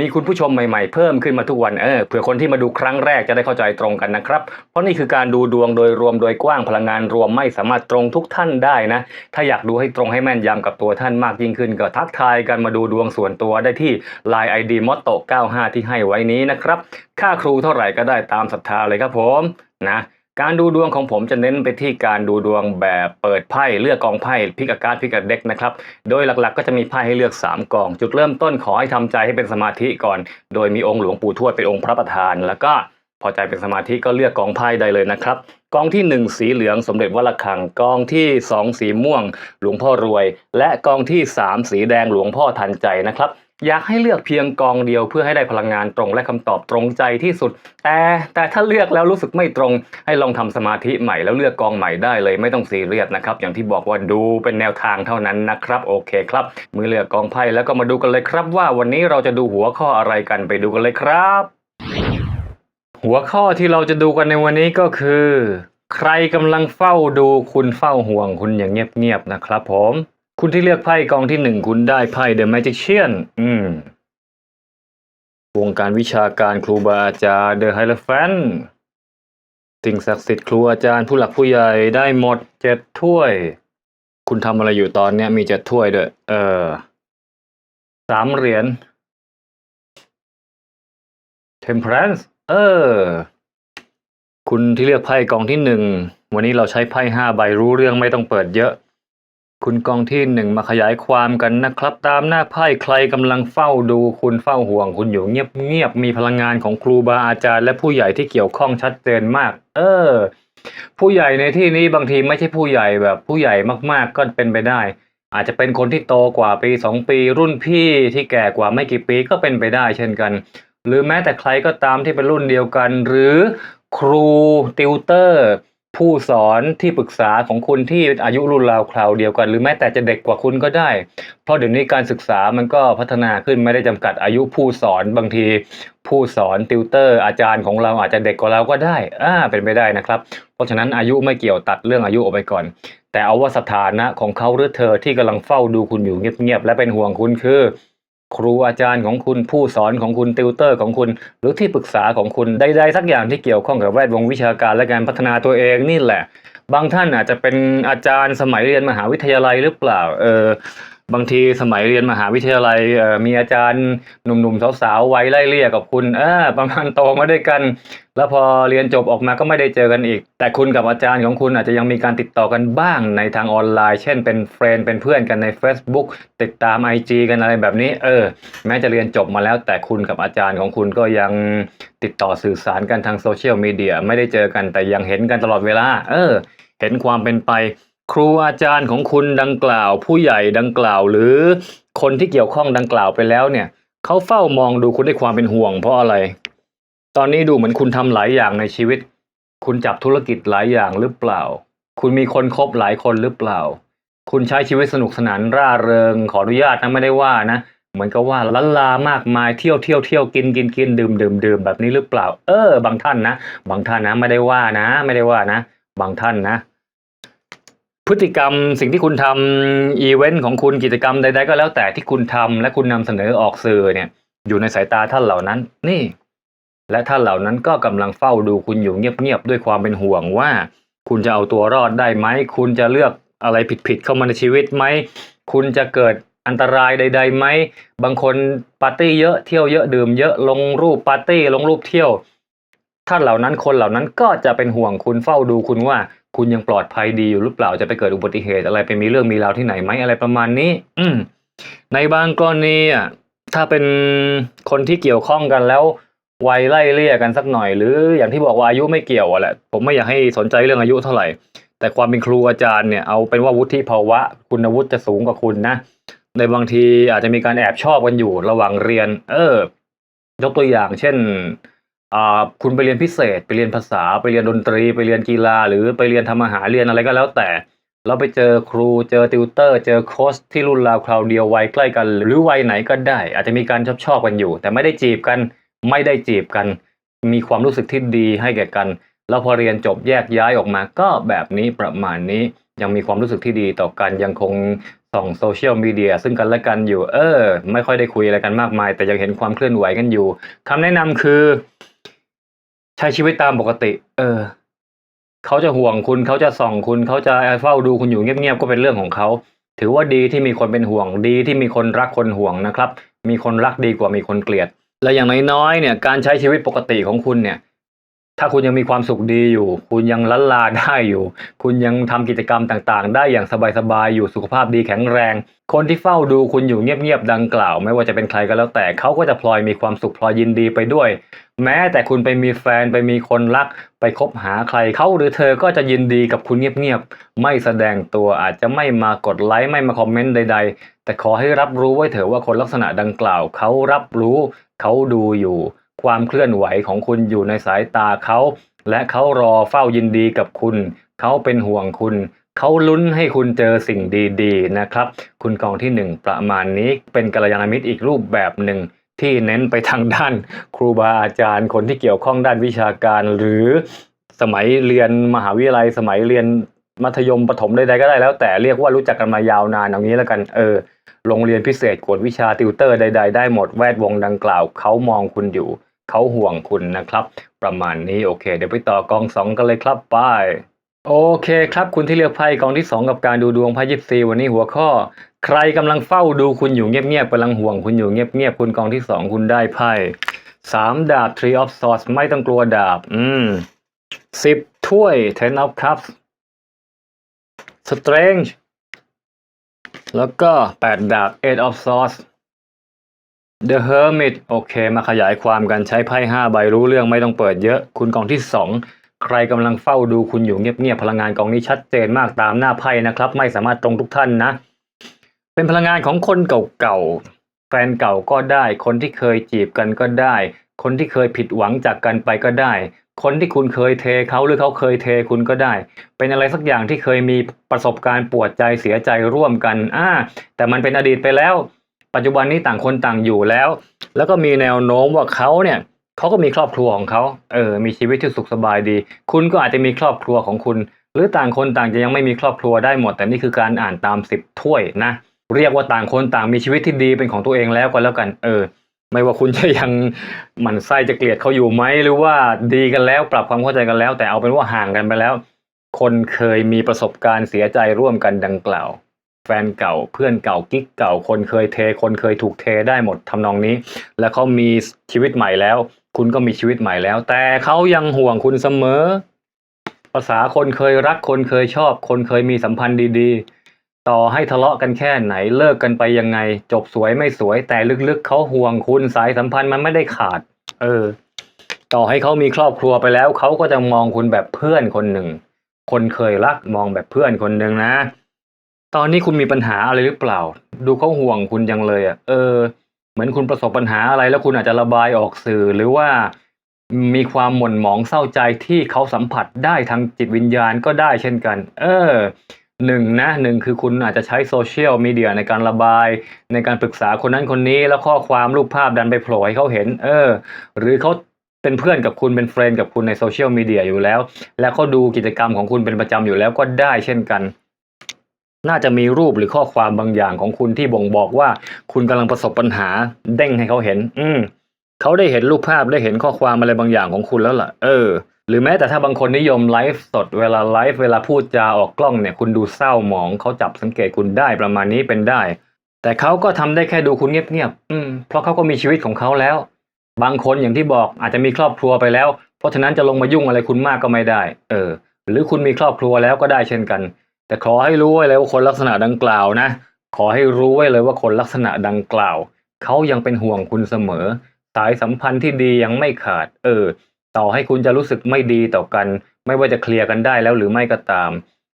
มีคุณผู้ชมใหม่ๆ เพิ่มขึ้นมาทุกวันเออเผื่อคนที่มาดูครั้งแรกจะได้เข้าใจตรงกันนะครับ เพราะนี่คือการดูดวงโดยรวมโดยกว้างพลังงานรวมไม่สามารถตรงทุกท่านได้นะ ถ้าอยากดูให้ตรงให้แม่นยำกับตัวท่านมากยิ่งขึ้น ก็ทักทายกันมาดูดวงส่วนตัวได้ที่ Line ID m o t t o 95 ที่ให้ไว้นี้นะครับ ค่าครูเท่าไหร่ก็ได้ตามศรัทธาเลยครับผมนะ การดูดวงของผมจะเน้นไปที่การดูดวงแบบเปิดไพ่เลือกกองไพ่พิกอาการพิกอาเด็กนะครับ โดยหลักๆ ก็จะมีไพ่ให้เลือก 3กอง จุดเริ่มต้นขอให้ทำใจให้เป็นสมาธิก่อน โดยมีองค์หลวงปู่ทวดเป็นองค์พระประธาน แล้วก็พอใจเป็นสมาธิก็เลือกกองไพ่ได้เลยนะครับกองที่ 1 สีเหลืองสมเด็จวัดระฆังกองที่ 2 สีม่วง หลวงพ่อรวย และกองที่ 3 สีแดงหลวงพ่อทันใจนะครับ อยากให้เลือกเพียงกองเดียวเพื่อให้ได้พลังงานตรงและคำตอบตรงใจที่สุด แต่แต่ถ้าเลือกแล้วรู้สึกไม่ตรง ให้ลองทำสมาธิใหม่แล้วเลือกกองใหม่ได้เลยไม่ต้องซีเรียสนะครับ อย่างที่บอกว่าดูเป็นแนวทางเท่านั้นนะครับโอเคครับมือเลือกกองไพ่แล้วก็มาดูกันเลยครับ ว่าวันนี้เราจะดูหัวข้ออะไรกันไปดูกันเลยครับ หัวข้อที่เราจะดูกันในวันนี้ก็คือ ใครกำลังเฝ้าดูคุณเฝ้าห่วงคุณอย่างเงียบๆนะครับผม คุณที่เลือกไพ่กองที่หนึ่งคุณได้ไพ่ The Magician อืม วงการวิชาการครูบาอาจารย์ The Hierophant สิ่งศักดิ์สิทธิ์ครูอาจารย์ผู้หลักผู้ใหญ่ได้หมดเจ็ดถ้วย คุณทำอะไรอยู่ตอนเนี้ยมีเจ็ดถ้วยด้วย เออสามเหรียญ Temperance เออ คุณที่เลือกไพ่กองที่หนึ่ง วันนี้เราใช้ไพ่ห้าใบรู้เรื่องไม่ต้องเปิดเยอะ คุณกองที่หนึ่งมาขยายความกันนะครับ ตามหน้าไพ่ใครกำลังเฝ้าดูคุณเฝ้าห่วง คุณอยู่เงียบเงียบๆมีพลังงานของครูบาอาจารย์ และผู้ใหญ่ที่เกี่ยวข้องชัดเจนมาก เออ ผู้ใหญ่ในที่นี้บางทีไม่ใช่ผู้ใหญ่แบบ ผู้ใหญ่มากๆก็เป็นไปได้ อาจจะเป็นคนที่โตกว่าปีสองปี รุ่นพี่ที่แก่กว่าไม่กี่ปีก็เป็นไปได้ เช่นกัน หรือแม้แต่ใครก็ตามที่เป็นรุ่นเดียวกัน หรือครูติวเตอร์ ผู้สอนที่ปรึกษาของคุณที่อายุรุ่นราวคราวเดียวกัน หรือแม้แต่จะเด็กกว่าคุณก็ได้ เพราะเดี๋ยวนี้การศึกษามันก็พัฒนาขึ้นไม่ได้จำกัดอายุผู้สอนบางที ผู้สอนติวเตอร์ อาจารย์ของเราอาจจะเด็กกว่าเราก็ได้อ่าเป็นไปได้นะครับ เพราะฉะนั้นอายุไม่เกี่ยวตัดเรื่องอายุออกไปก่อน แต่เอาว่าสถานะของเขาหรือเธอที่กำลังเฝ้าดูคุณอยู่เงียบๆและเป็นห่วงคุณคือ ครูอาจารย์ของคุณผู้สอนของคุณติวเตอร์ของคุณ หรือที่ปรึกษาของคุณใดๆสักอย่างที่เกี่ยวข้องกับแวดวงวิชาการและการพัฒนาตัวเองนี่แหละ บางท่านอาจจะเป็นอาจารย์สมัยเรียนมหาวิทยาลัยหรือเปล่า เออ บางทีสมัยเรียนมหาวิทยาลัยมีอาจารย์หนุ่มๆสาวๆวัยไล่เลี่ยกับคุณอประมาณโตมาด้วยกัน แล้วพอเรียนจบออกมาก็ไม่ได้เจอกันอีก แต่คุณกับอาจารย์ของคุณอาจจะยังมีการติดต่อกันบ้างในทางออนไลน์ เช่นเป็นเฟรนเป็นเพื่อนกันใน Facebook ติดตาม IG กันอะไรแบบนี้ เออ แม้จะเรียนจบมาแล้ว แต่คุณกับอาจารย์ของคุณก็ยังติดต่อสื่อสารกันทางโซเชียลมีเดียไม่ได้เจอกันแต่ยังเห็นกันตลอดเวลา เออ เห็นความเป็นไป ครูอาจารย์ของคุณดังกล่าว ผู้ใหญ่ดังกล่าว หรือคนที่เกี่ยวข้องดังกล่าวไปแล้วเนี่ยเขาเฝ้ามองดูคุณด้วยความเป็นห่วงเพราะอะไร ตอนนี้ดูเหมือนคุณทำหลายอย่างในชีวิต คุณจับธุรกิจหลายอย่างหรือเปล่า คุณมีคนคบหลายคนหรือเปล่า คุณใช้ชีวิตสนุกสนานร่าเริง ขออนุญาตนะไม่ได้ว่านะเหมือนกับว่าลันลามากมายเที่ยวเที่ยวเที่ยวกินกินกินดื่มดื่มดื่มแบบนี้หรือเปล่า เออ บางท่านนะ บางท่านนะ ไม่ได้ว่านะ ไม่ได้ว่านะ บางท่านนะ พฤติกรรมสิ่งที่คุณทำอีเวนต์ของคุณกิจกรรมใด ๆ ก็แล้วแต่ที่คุณทำและคุณนำเสนอออกสื่อเนี่ยอยู่ในสายตาท่านเหล่านั้น นี่ และท่านเหล่านั้นก็กำลังเฝ้าดูคุณอยู่เงียบๆด้วยความเป็นห่วงว่า คุณจะเอาตัวรอดได้ไหม คุณจะเลือกอะไรผิดๆเข้ามาในชีวิตไหม คุณจะเกิดอันตรายใดๆไหม บางคนปาร์ตี้เยอะเที่ยวเยอะดื่มเยอะลงรูปปาร์ตี้ลงรูปเที่ยว ท่านเหล่านั้นคนเหล่านั้นก็จะเป็นห่วงคุณเฝ้าดูคุณว่า คุณยังปลอดภัยดีอยู่หรือเปล่าจะไปเกิดอุบัติเหตุอะไรไปมีเรื่องมีราวที่ไหนไหมอะไรประมาณนี้ อืในบางกรณีอะถ้าเป็นคนที่เกี่ยวข้องกันแล้ววัยไล่เลี่ยกันสักหน่อย หรืออย่างที่บอกว่าอายุไม่เกี่ยวอะแหละผมไม่อยากให้สนใจเรื่องอายุเท่าไหร่ แต่ความเป็นครูอาจารย์เนี่ยเอาเป็นว่าวุฒิภาวะ คุณวุฒิจะสูงกว่าคุณนะในบางทีอาจจะมีการแอบชอบกันอยู่ระหว่างเรียน เออ ยกตัวอย่าง เช่น คุณไปเรียนพิเศษ ไปเรียนภาษาไปเรียนดนตรีไปเรียนกีฬา หรือไปเรียนทำอาหารเรียนอะไรก็แล้วแต่ เราไปเจอครูเจอติวเตอร์ เจอโค้ชที่รุ่นราวคราวเดียววัยใกล้กัน หรือวัยไหนก็ได้ อาจจะมีการชอบชอบกันอยู่ แต่ไม่ได้จีบกันไม่ได้จีบกัน มีความรู้สึกที่ดีให้แก่กัน แล้วพอเรียนจบแยกย้ายออกมา ก็แบบนี้ประมาณนี้ยังมีความรู้สึกที่ดีต่อกันยังคงส่องโซเชียลมีเดียซึ่งกันและกันอยู่ เออ ไม่ค่อยได้คุยอะไรกันมากมาย แต่ยังเห็นความเคลื่อนไหวกันอยู่คำแนะนำคือ ใช้ชีวิตตามปกติ เออ เขาจะห่วงคุณเขาจะส่องคุณเขาจะเฝ้าดูคุณอยู่เงียบๆก็เป็นเรื่องของเขา ถือว่าดีที่มีคนเป็นห่วงดีที่มีคนรักคนห่วงนะครับ มีคนรักดีกว่ามีคนเกลียด และอย่างน้อยๆเนี่ย การใช้ชีวิตปกติของคุณเนี่ย ถ้าคุณยังมีความสุขดีอยู่ คุณยังลันลาได้อยู่ คุณยังทำกิจกรรมต่างๆ ได้อย่างสบายๆอยู่สุขภาพดีแข็งแรง คนที่เฝ้าดูคุณอยู่เงียบๆดังกล่าว ไม่ว่าจะเป็นใครก็แล้วแต่เขาก็จะพลอยมีความสุขพลอยยินดีไปด้วย แม้แต่คุณไปมีแฟนไปมีคนรัก ไปคบหาใครเขาหรือเธอก็จะยินดีกับคุณเงียบๆไม่แสดงตัวอาจจะไม่มากดไลค์ไม่มาคอมเมนต์ใด ๆ แต่ขอให้รับรู้ไว้เถอะว่าคนลักษณะดังกล่าวเขารับรู้เขาดูอยู่ ความเคลื่อนไหวของคุณอยู่ในสายตาเขา และเขารอเฝ้ายินดีกับคุณ เขาเป็นห่วงคุณ เขาลุ้นให้คุณเจอสิ่งดีๆนะครับ คุณกองที่หนึ่งประมาณนี้เป็นกัลยาณมิตรอีกรูปแบบหนึ่งที่เน้นไปทางด้านครูบาอาจารย์คนที่เกี่ยวข้องด้านวิชาการ หรือสมัยเรียนมหาวิทยาลัย สมัยเรียนมัธยมประถมใดๆก็ได้แล้ว แต่เรียกว่ารู้จักกันมายาวนานอย่างนี้แล้วกันเออโรงเรียนพิเศษกวดวิชาติวเตอร์ใด ๆ ได้หมดแวดวงดังกล่าวเขามองคุณอยู่ เขาห่วงคุณนะครับ ประมาณนี้โอเค เดี๋ยวไปต่อกองสองกันเลยครับไปโอเคครับ คุณที่เลือกไพ่กองที่สองกับการดูดวงไพ่ยิปซีวันนี้หัวข้อ ใครกำลังเฝ้าดูคุณอยู่เงียบๆกำลังห่วงคุณอยู่เงียบๆคุณกองที่สองคุณได้ไพ่สามดาบ Tree of Swords ไม่ต้องกลัวดาบ อืมสิบถ้วย Ten of Cups Strange แล้วก็แปดดาบ Eight of Swords The Hermit โอเค มาขยายความกันใช้ไพ่ห้าใบรู้เรื่องไม่ต้องเปิดเยอะ คุณกองที่สองใครกำลังเฝ้าดูคุณอยู่เงียบๆพลังงานกองนี้ชัดเจนมากตามหน้าไพ่นะครับ ไม่สามารถตรงทุกท่านนะ เป็นพลังงานของคนเก่าๆแฟนเก่าก็ได้ คนที่เคยจีบกันก็ได้ คนที่เคยผิดหวังจากกันไปก็ได้ คนที่คุณเคยเทเขาหรือเขาเคยเทคุณก็ได้ เป็นอะไรสักอย่างที่เคยมีประสบการณ์ปวดใจเสียใจร่วมกันอ่าแต่มันเป็นอดีตไปแล้ว ปัจจุบันนี้ต่างคนต่างอยู่แล้ว แล้วก็มีแนวโน้มว่าเขาเนี่ยเขาก็มีครอบครัวของเขาเออมีชีวิตที่สุขสบายดี คุณก็อาจจะมีครอบครัวของคุณ หรือต่างคนต่างจะยังไม่มีครอบครัวได้หมด แต่นี่คือการอ่านตามสิบถ้วยนะเรียกว่าต่างคนต่างมีชีวิตที่ดีเป็นของตัวเองแล้วก็แล้วกันเออไม่ว่าคุณจะยังหมั่นไส้จะเกลียดเขาอยู่ไหมหรือว่าดีกันแล้วปรับความเข้าใจกันแล้ว แต่เอาเป็นว่าห่างกันไปแล้ว คนเคยมีประสบการณ์เสียใจร่วมกันดังกล่าว แฟนเก่าเพื่อนเก่ากิ๊กเก่าคนเคยเท คนเคยถูกเทได้หมดทำนองนี้ แล้วเขามีชีวิตใหม่แล้ว คุณก็มีชีวิตใหม่แล้ว แต่เขายังห่วงคุณเสมอ ภาษาคนเคยรัก คนเคยชอบ คนเคยมีสัมพันธ์ดีๆ ต่อให้ทะเลาะกันแค่ไหนเลิกกันไปยังไง จบสวยไม่สวย แต่ลึกๆเขาห่วงคุณสายสัมพันธ์มันไม่ได้ขาด เออ ต่อให้เขามีครอบครัวไปแล้วเขาก็จะมองคุณแบบเพื่อนคนหนึ่ง คนเคยรักมองแบบเพื่อนคนหนึ่งนะ ตอนนี้คุณมีปัญหาอะไรหรือเปล่า ดูเขาห่วงคุณยังเลยอะ เออ เหมือนคุณประสบปัญหาอะไรแล้วคุณอาจจะระบายออกสื่อ หรือว่ามีความหม่นหมองเศร้าใจที่เขาสัมผัสได้ทางจิตวิญญาณก็ได้เช่นกัน เออหนึ่งนะหนึ่งคือคุณอาจจะใช้โซเชียลมีเดียในการระบาย ในการปรึกษาคนนั้นคนนี้แล้วข้อความรูปภาพดันไปโผล่ให้เขาเห็น เออ หรือเขาเป็นเพื่อนกับคุณเป็นเฟรนด์กับคุณในโซเชียลมีเดียอยู่แล้ว แล้วเขาดูกิจกรรมของคุณเป็นประจำอยู่แล้วก็ได้เช่นกัน น่าจะมีรูปหรือข้อความบางอย่างของคุณที่บ่งบอกว่า คุณกำลังประสบปัญหาเด้งให้เขาเห็น อืมเขาได้เห็นรูปภาพได้เห็นข้อความอะไรบางอย่างของคุณแล้วล่ะ เออ หรือแม้แต่ถ้าบางคนนิยมไลฟ์สดเวลาไลฟ์เวลาพูดจาออกกล้องเนี่ย คุณดูเศร้าหมองเขาจับสังเกตคุณได้ประมาณนี้เป็นได้ แต่เขาก็ทำได้แค่ดูคุณเงียบๆอืมเพราะเขาก็มีชีวิตของเขาแล้ว บางคนอย่างที่บอกอาจจะมีครอบครัวไปแล้ว เพราะฉะนั้นจะลงมายุ่งอะไรคุณมากก็ไม่ได้ เออ หรือคุณมีครอบครัวแล้วก็ได้เช่นกัน แต่ขอให้รู้ไว้เลยว่าคนลักษณะดังกล่าวนะ ขอให้รู้ไว้เลยว่าคนลักษณะดังกล่าว เขายังเป็นห่วงคุณเสมอ สายสัมพันธ์ที่ดียังไม่ขาด เออ ต่อให้คุณจะรู้สึกไม่ดีต่อกัน ไม่ว่าจะเคลียร์กันได้แล้วหรือไม่ก็ตาม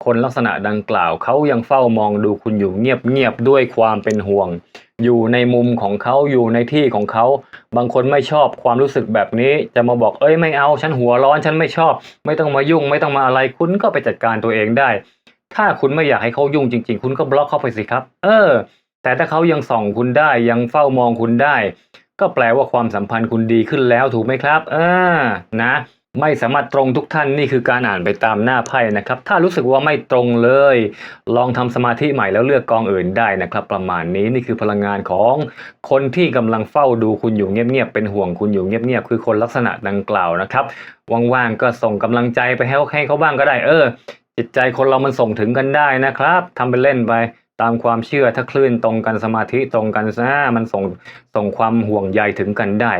คนลักษณะดังกล่าว เขายังเฝ้ามองดูคุณอยู่เงียบๆด้วยความเป็นห่วง อยู่ในมุมของเขาอยู่ในที่ของเขา บางคนไม่ชอบความรู้สึกแบบนี้ จะมาบอกเอ้ยไม่เอาฉันหัวร้อนฉันไม่ชอบ ไม่ต้องมายุ่ง ไม่ต้องมาอะไรคุณก็ไปจัดการตัวเองได้ ถ้าคุณไม่อยากให้เขายุ่งจริง ๆ คุณก็บล็อกเขาไปสิครับ เออ แต่ถ้าเขายังส่องคุณได้ยังเฝ้ามองคุณได้ ก็แปลว่าความสัมพันธ์คุณดีขึ้นแล้วถูกไหมครับเออนะ ไม่สามารถตรงทุกท่านนี่คือการอ่านไปตามหน้าไพ่นะครับ ถ้ารู้สึกว่าไม่ตรงเลย ลองทำสมาธิใหม่แล้วเลือกกองอื่นได้นะครับ ประมาณนี้นี่คือพลังงานของคนที่กำลังเฝ้าดูคุณอยู่เงียบๆเป็นห่วงคุณอยู่เงียบๆคือคนลักษณะดังกล่าวนะครับว่างๆก็ส่งกำลังใจไปให้ให้เขาบ้างก็ได้เออ จิตใจคนเรามันส่งถึงกันได้นะครับทำเป็นเล่นไปตามความเชื่อถ้าคลื่นตรงกันสมาธิตรงกันนะมันส่งส่งความห่วงใยถึงกันได้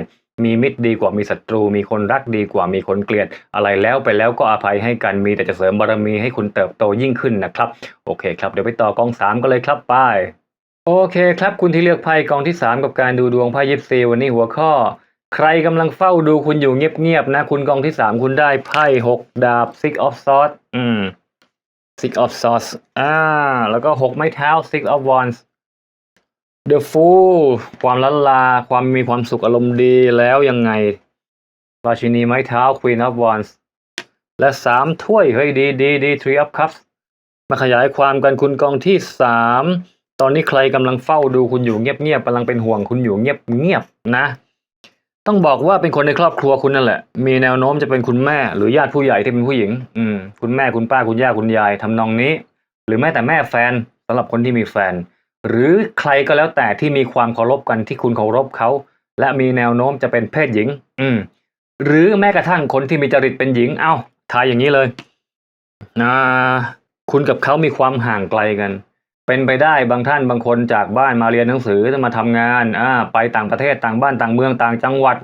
มีมิตรดีกว่ามีศัตรู มีคนรักดีกว่ามีคนเกลียด อะไรแล้วไปแล้วก็อภัยให้กันมีแต่จะเสริมบารมีให้คุณเติบโตยิ่งขึ้นนะครับ โอเคครับเดี๋ยวไปต่อกองสามกันเลยครับไป้ายโอเคครับ คุณที่เลือกไพ่กองที่สามกับการดูดวงไพ่ยิปซีวันนี้หัวข้อ ใครกำลังเฝ้าดูคุณอยู่เงียบๆนะ คุณกองที่สามคุณได้ไพ่หกดาบ six of swords อืม six of swords อ่า แล้วก็หกไม้เท้า six of wands the fool ความละลา ความมีความสุขอารมณ์ดีแล้วยังไงราชินีไม้เท้า queen of wands และสามถ้วย เฮ้ยดีดีดี three of cups มาขยายความกันคุณกองที่สามตอนนี้ใครกำลังเฝ้าดูคุณอยู่เงียบๆกำลังเป็นห่วงคุณอยู่เงียบๆนะ ต้องบอกว่าเป็นคนในครอบครัวคุณนั่นแหละ มีแนวโน้มจะเป็นคุณแม่ หรือญาติผู้ใหญ่ที่เป็นผู้หญิง อืม คุณแม่คุณป้าคุณย่าคุณยายทำนองนี้ หรือแม้แต่แม่แฟนสำหรับคนที่มีแฟน หรือใครก็แล้วแต่ที่มีความเคารพกันที่คุณเคารพเขา และมีแนวโน้มจะเป็นเพศหญิง อืม หรือแม้กระทั่งคนที่มีจริตเป็นหญิง เอ้าทายอย่างนี้เลยนะคุณกับเขามีความห่างไกลกัน เป็นไปได้บางท่านบางคนจากบ้านมาเรียนหนังสือจะมาทำงานอ่าไปต่างประเทศต่างบ้านต่างเมืองต่างจังหวัด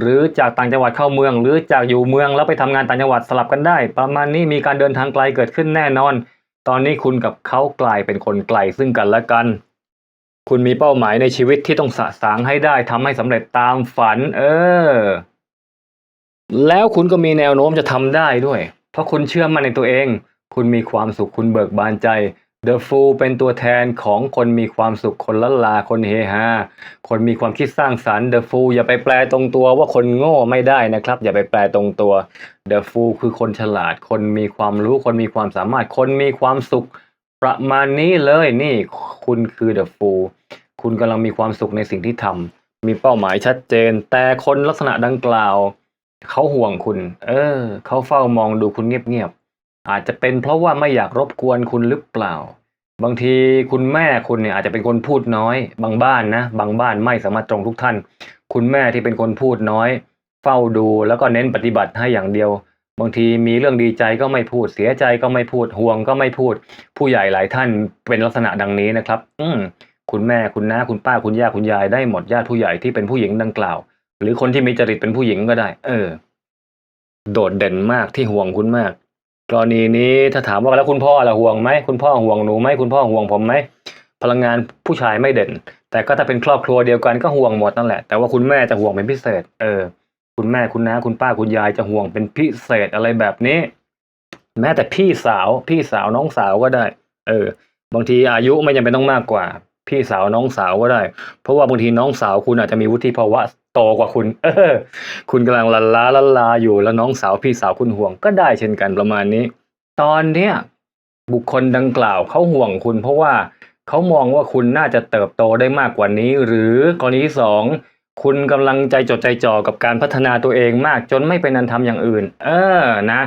หรือจากต่างจังหวัดเข้าเมือง หรือจากอยู่เมืองแล้วไปทำงานต่างจังหวัดสลับกันได้ ประมาณนี้มีการเดินทางไกลเกิดขึ้นแน่นอน ตอนนี้คุณกับเขากลายเป็นคนไกลซึ่งกันและกัน คุณมีเป้าหมายในชีวิตที่ต้องสะสางให้ได้ทำให้สำเร็จตามฝัน เออ แล้วคุณก็มีแนวโน้มจะทำได้ด้วย เพราะคุณเชื่อมั่นในตัวเอง คุณมีความสุขคุณเบิกบานใจ The Fool เป็นตัวแทนของคนมีความสุขคนละลาคนเฮฮาคนมีความคิดสร้างสรรค์ The Fool อย่าไปแปลตรงตัวว่าคนโง่ไม่ได้นะครับ อย่าไปแปลตรงตัว The Fool คือคนฉลาด คนมีความรู้คนมีความสามารถ คนมีความสุขประมาณนี้เลยนี่ คุณคือ The Fool คุณกำลังมีความสุขในสิ่งที่ทำมีเป้าหมายชัดเจน แต่คนลักษณะดังกล่าว เขาห่วงคุณ เออ เขาเฝ้ามองดูคุณเงียบ อาจจะเป็นเพราะว่าไม่อยากรบกวนคุณหรือเปล่า บางทีคุณแม่คุณเนี่ยอาจจะเป็นคนพูดน้อย บางบ้านนะ บางบ้านไม่สามารถตรงทุกท่าน คุณแม่ที่เป็นคนพูดน้อย เฝ้าดูแล้วก็เน้นปฏิบัติให้อย่างเดียว บางทีมีเรื่องดีใจก็ไม่พูด เสียใจก็ไม่พูด ห่วงก็ไม่พูด ผู้ใหญ่หลายท่านเป็นลักษณะดังนี้นะครับ อืคุณแม่คุณน้าคุณป้าคุณย่าคุณยายได้หมดญาติผู้ใหญ่ที่เป็นผู้หญิงดังกล่าว หรือคนที่มีจริตเป็นผู้หญิงก็ได้ เออ โดดเด่นมากที่ห่วงคุณมาก กรณีนี้ถ้าถามว่าแล้วคุณพ่อละห่วงไหมคุณพ่อห่วงหนูไหมคุณพ่อห่วงผมไหมพลังงานผู้ชายไม่เด่น แต่ก็ถ้าเป็นครอบครัวเดียวกันก็ห่วงหมดนั่นแหละ แต่ว่าคุณแม่จะห่วงเป็นพิเศษ เออ คุณแม่คุณน้าคุณป้าคุณยายจะห่วงเป็นพิเศษอะไรแบบนี้ แม้แต่พี่สาว พี่สาวน้องสาวก็ได้ เออ บางทีอายุไม่จำเป็นต้องมากกว่า พี่สาวน้องสาวก็ได้ เพราะว่าบางทีน้องสาวคุณอาจจะมีวุฒิภาวะ โตกว่าคุณ เออ คุณกำลังลันลาลันลาอยู่แล้วน้องสาวพี่สาวคุณห่วงก็ได้เช่นกันประมาณนี้ ตอนเนี้ยบุคคลดังกล่าวเขาห่วงคุณ เพราะว่าเขามองว่าคุณน่าจะเติบโตได้มากกว่านี้ หรือกรณีที่สองคุณกำลังใจจดใจจ่อกับการพัฒนาตัวเองมากจนไม่เป็นอันทำอย่างอื่น เออนะ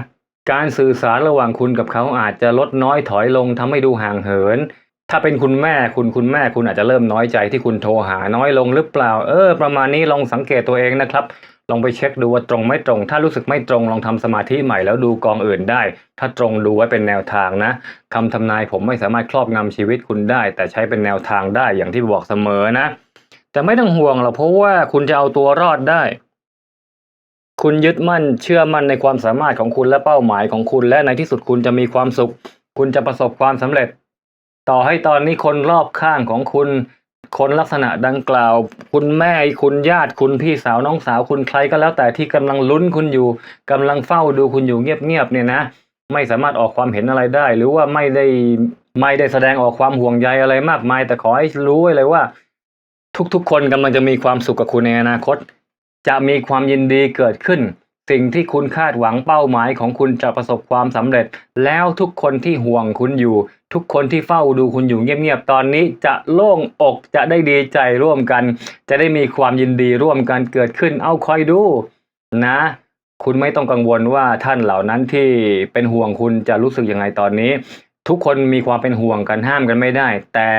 การสื่อสารระหว่างคุณกับเขาอาจจะลดน้อยถอยลงทำให้ดูห่างเหิน ถ้าเป็นคุณแม่คุณคุณแม่คุณอาจจะเริ่มน้อยใจที่คุณโทรหาน้อยลงหรือเปล่า เออ ประมาณนี้ลองสังเกตตัวเองนะครับ ลองไปเช็คดูว่าตรงไม่ตรง ถ้ารู้สึกไม่ตรงลองทำสมาธิใหม่แล้วดูกองอื่นได้ ถ้าตรงดูไว้เป็นแนวทางนะคำทำนายผมไม่สามารถครอบงำชีวิตคุณได้ แต่ใช้เป็นแนวทางได้อย่างที่บอกเสมอนะ แต่ไม่ต้องห่วงหรอกเพราะว่าคุณจะเอาตัวรอดได้คุณยึดมั่นเชื่อมั่นในความสามารถของคุณและเป้าหมายของคุณและในที่สุดคุณจะมีความสุข คุณจะประสบความสำเร็จ ต่อให้ตอนนี้คนรอบข้างของคุณ คนลักษณะดังกล่าว คุณแม่คุณญาติคุณพี่สาวน้องสาวคุณใครก็แล้วแต่ที่กำลังลุ้นคุณอยู่กำลังเฝ้าดูคุณอยู่เงียบๆเนี่ยนะ ไม่สามารถออกความเห็นอะไรได้ หรือว่าไม่ได้ไม่ได้แสดงออกความห่วงใยอะไรมากมาย แต่ขอให้รู้ไว้เลยว่า ทุกๆ คนกำลังจะมีความสุขกับคุณในอนาคต จะมีความยินดีเกิดขึ้น สิ่งที่คุณคาดหวังเป้าหมายของคุณจะประสบความสำเร็จ แล้วทุกคนที่ห่วงคุณอยู่ ทุกคนที่เฝ้าดูคุณอยู่เงียบๆตอนนี้จะโล่งอกจะได้ดีใจร่วมกัน จะได้มีความยินดีร่วมกันเกิดขึ้นเอาคอยดูนะ คุณไม่ต้องกังวลว่าท่านเหล่านั้นที่เป็นห่วงคุณจะรู้สึกยังไงตอนนี้ ทุกคนมีความเป็นห่วงกันห้ามกันไม่ได้ แต่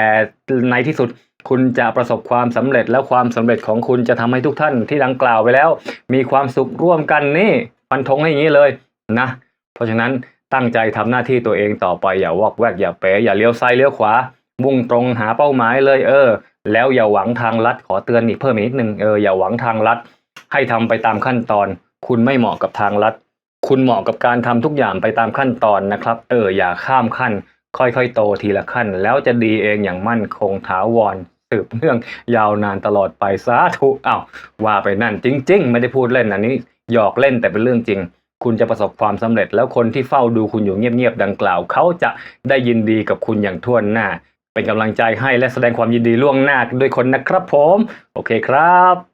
ในที่สุด คุณจะประสบความสำเร็จแล้วความสำเร็จของคุณจะทำให้ทุกท่านที่ดังกล่าวไปแล้ว มีความสุขร่วมกันนี่ฟันธงให้อย่างนี้เลยนะ เพราะฉะนั้นตั้งใจทำหน้าที่ตัวเองต่อไปอย่าวอกแวกอย่าเป๋อย่าเลี้ยวซ้ายเลี้ยวขวา มุ่งตรงหาเป้าหมายเลยเออ แล้วอย่าหวังทางลัดขอเตือนอีกเพิ่มอีกนิดนึงเอออย่าหวังทางลัด ให้ทำไปตามขั้นตอน คุณไม่เหมาะกับทางลัด คุณเหมาะกับการทำทุกอย่างไปตามขั้นตอนนะครับ เอออย่าข้ามขั้น ค่อยๆ โตทีละขั้น แล้วจะดีเองอย่างมั่นคงถาวร สืบเนื่องยาวนานตลอดไปสาธุอ้าวว่าไปนั่นจริง ๆ ไม่ได้พูดเล่นอันนี้หยอกเล่นแต่เป็นเรื่องจริง คุณจะประสบความสำเร็จ แล้วคนที่เฝ้าดูคุณอยู่เงียบๆดังกล่าว เขาจะได้ยินดีกับคุณอย่างท่วนหน้า เป็นกำลังใจให้และแสดงความยินดีล่วงหน้าด้วยคนนะครับผม โอเคครับ